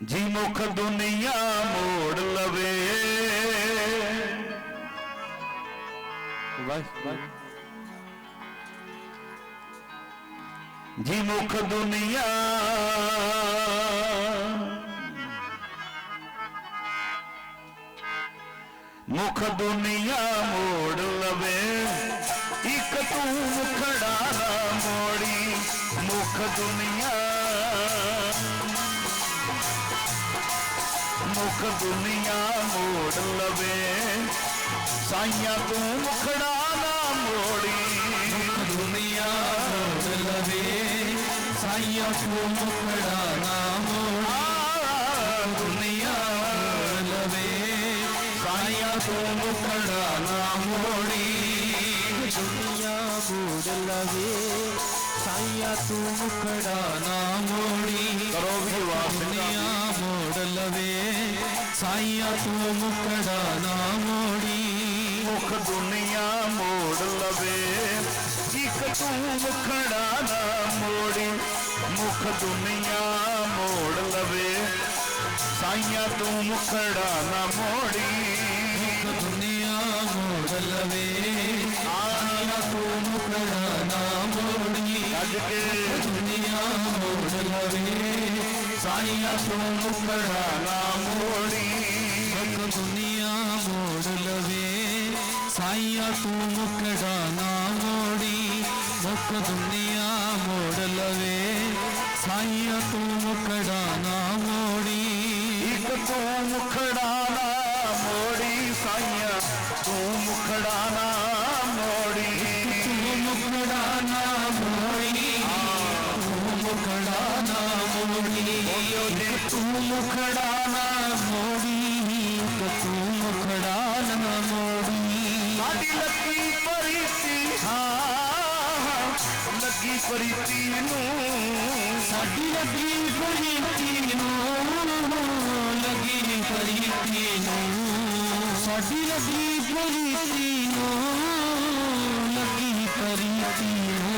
जी मुख दुनिया मोड़ लवे। जी मुख दुनिया मुख दुनिया मोड़ लवे। एक तू खड़ा मोड़ी मुख दुनिया ਮੁਖ ਦੁਨੀਆ ਮੋੜ ਲਵੇ। ਸਾਈਆਂ ਤੂੰ ਮੁਖੜਾ ਨਾ ਮੋੜੀ। ਦੁਨੀਆ ਮੋੜ ਲਵੇ। ਸਾਈਆਂ ਤੂੰ ਮੁਖੜਾ ਨਾ ਮੋੜ। ਦੁਨੀਆ ਮੋੜ ਲਵੇ। ਸਾਈਆਂ ਤੂੰ ਮੁਖੜਾ ਨਾ ਮੋੜੀ। ਦੁਨੀਆ ਮੋੜ ਲਵੇ। ਸਾਈਆਂ ਤੂੰ ਮੁਖੜਾ ਨਾ तू मुखड़ा ना मोड़ी। मुख दुनिया मोड़ लवे एक तू मुखड़ा ना मोड़ी। मुख दुनिया मोड़ लवे साइया तू मुखड़ा ना मोड़ी। दुनिया मोड़ लवे तू दुनिया मोड़ लवे साइया तू मुखड़ा ना दुनिया मोड़ लवे। साइया तू मुकड़ा ना मोड़ी। मुख दुनिया मोड़ लवे। साइया तू मुकड़ा ना मोड़ी। एक तू मुखड़ा ना मोड़ी। साइया तू मुखड़ा ना मोड़ी। तू मुखड़ा ना मोड़ी। मुखड़ा ना मोड़ी। तू मुखड़ा ना मोड़ी। तू खड़ा न मोड़ी साड़ी लगी परीती हाँ लगी परीती नू साड़ी लगी परीती नू लगी परीती नू साड़ी लगी परीती नू लगी परीती नू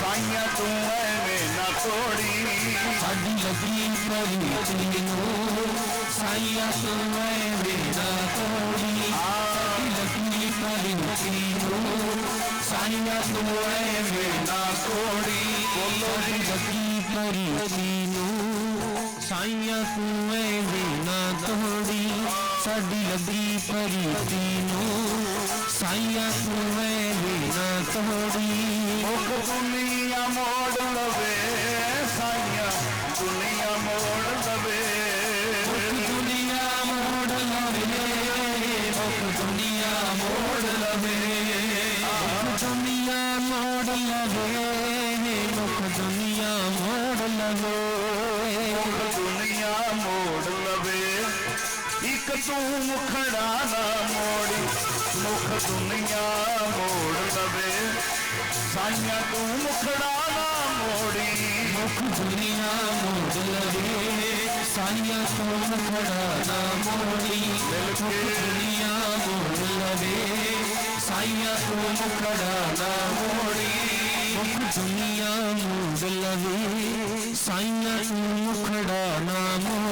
ਸਾਈਆਂ ਤੂੰ ਐਵੇਂ ਨਾ ਤੋੜੀ। ਸਾਡੀ ਲੱਗੀ ਪਰੀਤੀ ਨੂੰ ਸਾਈਆਂ ਤੂੰ ਐਵੇਂ ਨਾ ਤੋੜੀ। ਸਾਡੀ ਲੱਗੀ ਪ੍ਰੀਤੀ ਨੂੰ ਸਾਈਆਂ ਤੂੰ ਐਵੇਂ ਨਾ ਤੋੜੀ। ਸਾਡੀ ਲੱਗੀ ਪ੍ਰੀਤੀ ਨੂੰ ਸਾਈਆਂ ਤੂੰ ਐਵੇਂ ਨਾ ਤੋੜੀ। ਸਾਡੀ ਲੱਗੀ ਤੂੰ ਐਵੇਂ ਨਾ साइया सुवे बिना तोड़ी मुख दुनिया मोड़ लवे साइया दुनिया मोड़ लवे। दुनिया मोड़ लवे मुख दुनिया मोड़ लवे। दुनिया मोड़ लवे मुख दुनिया मोड़ लवे। दुनिया मोड़ लवे। एक तू मुखड़ा ना मोड़ी ਦੁਨੀਆ ਮੋੜ ਲਵੇ ਮੁਖ ਦੁਨੀਆ ਮੋੜ ਲਵੇ। ਸਾਈਆਂ ਤੂੰ ਮੁਖੜਾ ਨਾ ਮੋੜੀ। ਮੁਖ ਦੁਨੀਆ ਮੋੜ ਲਵੇ। ਸਾਈਆਂ ਤੂੰ ਮੁਖੜਾ ਨਾ ਮੋੜੀ। ਮੁਖ ਦੁਨੀਆ ਮੋੜ ਲਵੇ। ਸਾਈਆਂ ਤੂੰ ਮੁਖੜਾ ਨਾ ਮੋੜੀ। ਮੁਖ ਦੁਨੀਆ ਮੋੜ ਲਵੇ। ਸਾਈਆਂ ਤੋਂ ਮੁਖੜਾ ਨਾ ਮੋੜੀ